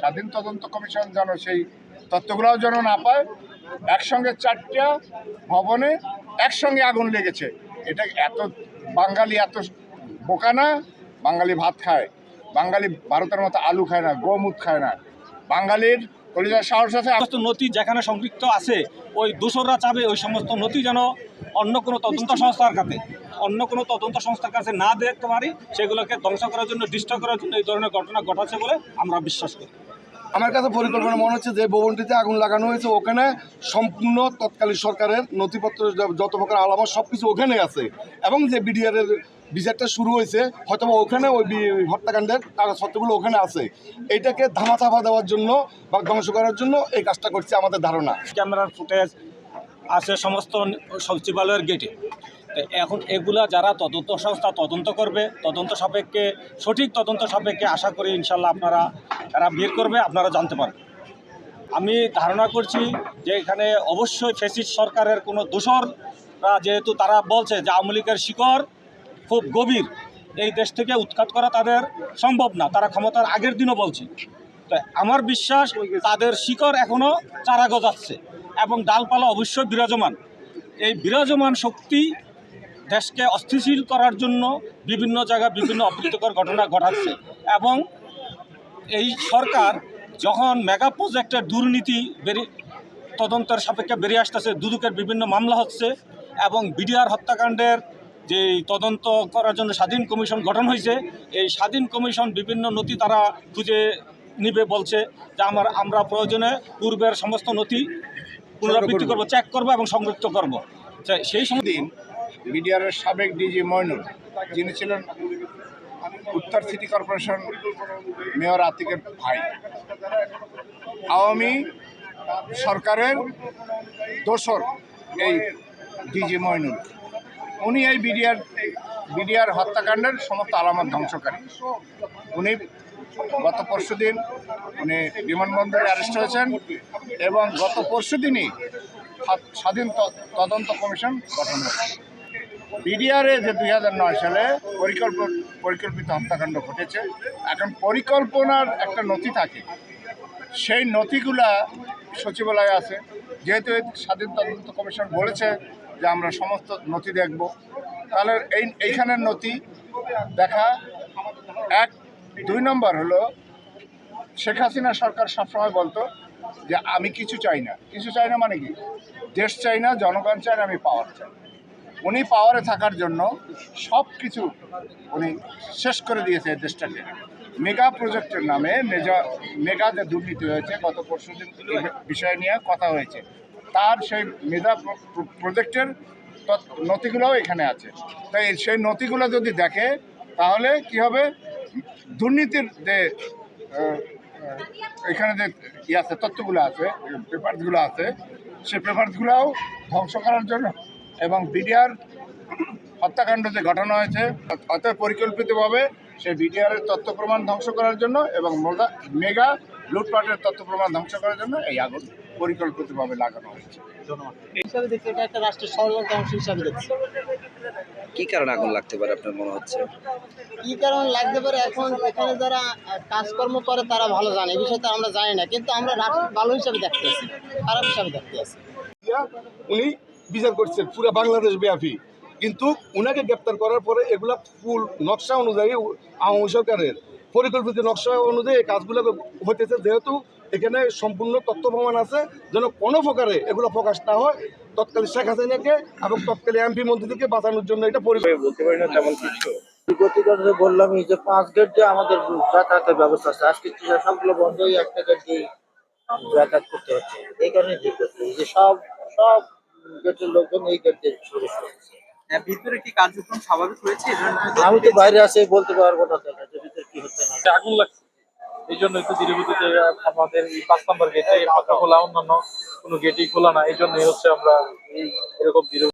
স্বাধীন তদন্ত কমিশন যেন সেই তথ্যগুলোও যেন না পায়, একসঙ্গে চারটা ভবনে একসঙ্গে আগুন লেগেছে। এটা এত বাঙালি এত বোকা না, বাঙালি ভাত খায়। বাঙালি ভারতের মতো আলু খায় না গোমুখ খায় না। বাঙালির কলিজার সাহস আছে নথি যেখানে সংযুক্ত আছে, ওই দোসররা চাবে ওই সমস্ত নথি যেন অন্য কোনো তদন্ত সংস্থার কাছে, অন্য কোনো তদন্ত সংস্থার কাছে না দেখতে পারি সেগুলোকে ধ্বংস করার জন্য ডিস্টার্ব করার জন্য এই ধরনের ঘটনা ঘটাচ্ছে বলে আমরা বিশ্বাস করি। আমার কাছে পরিকল্পনা মনে হচ্ছে যে ভবনটিতে আগুন লাগানো হয়েছে, ওখানে সম্পূর্ণ তৎকালীন সরকারের নথিপত্র, যত প্রকার আলামত সব কিছু ওখানে আছে। এবং যে বিডিআর এর বিচারটা শুরু হয়েছে হয়তো ওখানে ওই হত্যাকাণ্ডের কাগজপত্রগুলো ওখানে আছে। এইটাকে ধামাচাপা দেওয়ার জন্য বা ধ্বংস করার জন্য এই কাজটা করছে আমাদের ধারণা। ক্যামেরার ফুটেজ আছে সমস্ত সচিবালয়ের গেটে এখন এগুলা যারা তদন্ত সংস্থা তদন্ত করবে, তদন্ত সাপেক্ষে, সঠিক তদন্ত সাপেক্ষে আশা করি ইনশাল্লাহ আপনারা তারা বের করবে, আপনারা জানতে পারবেন। আমি ধারণা করছি যে এখানে অবশ্যই ফেসিস সরকারের কোনো দোষররা, যেহেতু তারা বলছে যে আওয়ামী লীগের শিকড় খুব গভীর, এই দেশ থেকে উৎখাত করা তাদের সম্ভব না, তারা ক্ষমতার আগের দিনও বলছে। তো আমার বিশ্বাস, তাদের শিকড় এখনও চারা গজাচ্ছে এবং ডালপালা অবশ্যই বিরাজমান। এই বিরাজমান শক্তি দেশকে অস্থিতিশীল করার জন্য বিভিন্ন জায়গায় বিভিন্ন অপ্রীতিকর ঘটনা ঘটাচ্ছে। এবং এই সরকার যখন মেগা প্রজেক্টের দুর্নীতি বেরিয়ে তদন্তের সাপেক্ষে বেরিয়ে আসতেছে দুদুকের বিভিন্ন মামলা হচ্ছে এবং বিডিআর হত্যাকাণ্ডের যে তদন্ত করার জন্য স্বাধীন কমিশন গঠন হয়েছে এই স্বাধীন কমিশন বিভিন্ন নথি তারা খুঁজে নিবে বলছে যে আমার আমরা প্রয়োজনে পূর্বের সমস্ত নথি পুনরাবৃত্তি করব চেক করব এবং সংযুক্ত করব। সেই সময় দিন বিডিআরের সাবেক ডিজি ময়নুল যিনি ছিলেন উত্তর সিটি কর্পোরেশন মেয়র আতিকের ভাই। আওয়ামী সরকারের দোসর এই ডিজি ময়নুল উনি এই বিডিআর বিডিআর হত্যাকাণ্ডের সমস্ত আলামত ধ্বংসকারী উনি গত পরশু দিন উনি বিমানবন্দরে অ্যারেস্ট হয়েছেন এবং গত পরশু দিনই স্বাধীন তদন্ত কমিশন গঠন হয়েছে। বিডিআরে যে দুই হাজার নয় সালে পরিকল্প, পরিকল্পিত হত্যাকাণ্ড ঘটেছে, এখন পরিকল্পনার একটা নথি থাকে। সেই নথিগুলা সচিবালয়ে আছে। যেহেতু স্বাধীন তদন্ত কমিশন বলেছে যে আমরা সমস্ত নথি দেখব, তাহলে এই, এইখানের নথি দেখা এক। দুই নম্বর হলো, শেখ হাসিনা সরকার সবসময় বলতো যে আমি কিছু চাই না। কিছু চাই না মানে কি? দেশ চাই না, জনগণ চাই না, আমি পাওয়ার চাই। উনি পাওয়ারে থাকার জন্য সব কিছু উনি শেষ করে দিয়েছে দেশটাকে। মেগা প্রজেক্টের নামে মেজা মেগা যে দুর্নীতি হয়েছে, গত পরশু দিন বিষয় নিয়ে কথা হয়েছে। তার সেই মেগা প্র- প্র- প্রজেক্টের নথিগুলোও এখানে আছে। তাই সেই নথিগুলো যদি দেখে, তাহলে কি হবে? দুর্নীতির যে এখানে যে ইয়ে আছে, তথ্যগুলো আছে পেপারসগুলো আছে সেই পেপারসগুলোও ধ্বংস করার জন্য এবং বিডিআর হত্যাকাণ্ড যে ঘটনা হয়েছে। অতএব পরিকল্পিতভাবে সেই বিডিআরের তথ্য প্রমাণ ধ্বংস করার জন্য এবং মোগা- মেগা লুটপাটের তথ্য প্রমাণ ধ্বংস করার জন্য এই আগুন পরিকল্পিতভাবে লাগানো হয়েছে। হিসাবে দেখছি এটা একটা রাষ্ট্রের ষড়যন্ত্র অংশ হিসাবে দেখছি। কি কারণে আগুন লাগতে পারে আপনার মনে হচ্ছে? কি কারণ লাগতে পারে? এখন এখানে যারা কাজকর্ম করে তারা ভালো জানে এই বিষয়টা আমরা জানি না। কিন্তু আমরা ভালো হিসাবে দেখতে আছি খারাপ হিসাবে দেখতে আছি। উনি বিচার করছেন পুরো বাংলাদেশ ব্যাপী। কিন্তু উনাকে গ্রেপ্তার করার পরে এগুলা ফুল নকশা অনুযায়ী আওয়ামী সরকারের। পরিকল্পিত নকশা অনুযায়ী কাজগুলো হতেছে যেহেতু এখানে সম্পূর্ণ তথ্য প্রমাণ আছে, যেন কোনো প্রকারে এগুলো প্রকাশ না হয়, তৎকালীন শেখ হাসিনাকে এবং তৎকালীন এমপি মন্ত্রীদেরকে বাঁচানোর জন্য এটা পরিকল্পনা বিগত কথা বললাম এই যে পাঁচ গেট দিয়ে আমাদের যাতায়াতের ব্যবস্থা আছে। আজকে সবগুলো বন্ধ হয়ে একটা গেট দিয়ে যাতায়াত করতে হচ্ছে। এই কারণে যে সব সব গেটের লোকজন এই গেট দিয়ে প্রবেশ করছে। হ্যাঁ, ভিতরে কি কার্যক্রম স্বাভাবিক হয়েছে আমি তো বাইরে আসে বলতে পারব না যে ভিতরে কি হচ্ছে না। আগুন লাগছে। এই জন্য একটু ধীরগতিতে আমাদের এই পাঁচ নম্বর গেটে পাতা খোলা অন্যান্য কোনো গেটই খোলা না। এই জন্যই হচ্ছে আমরা এই এরকম ধীরে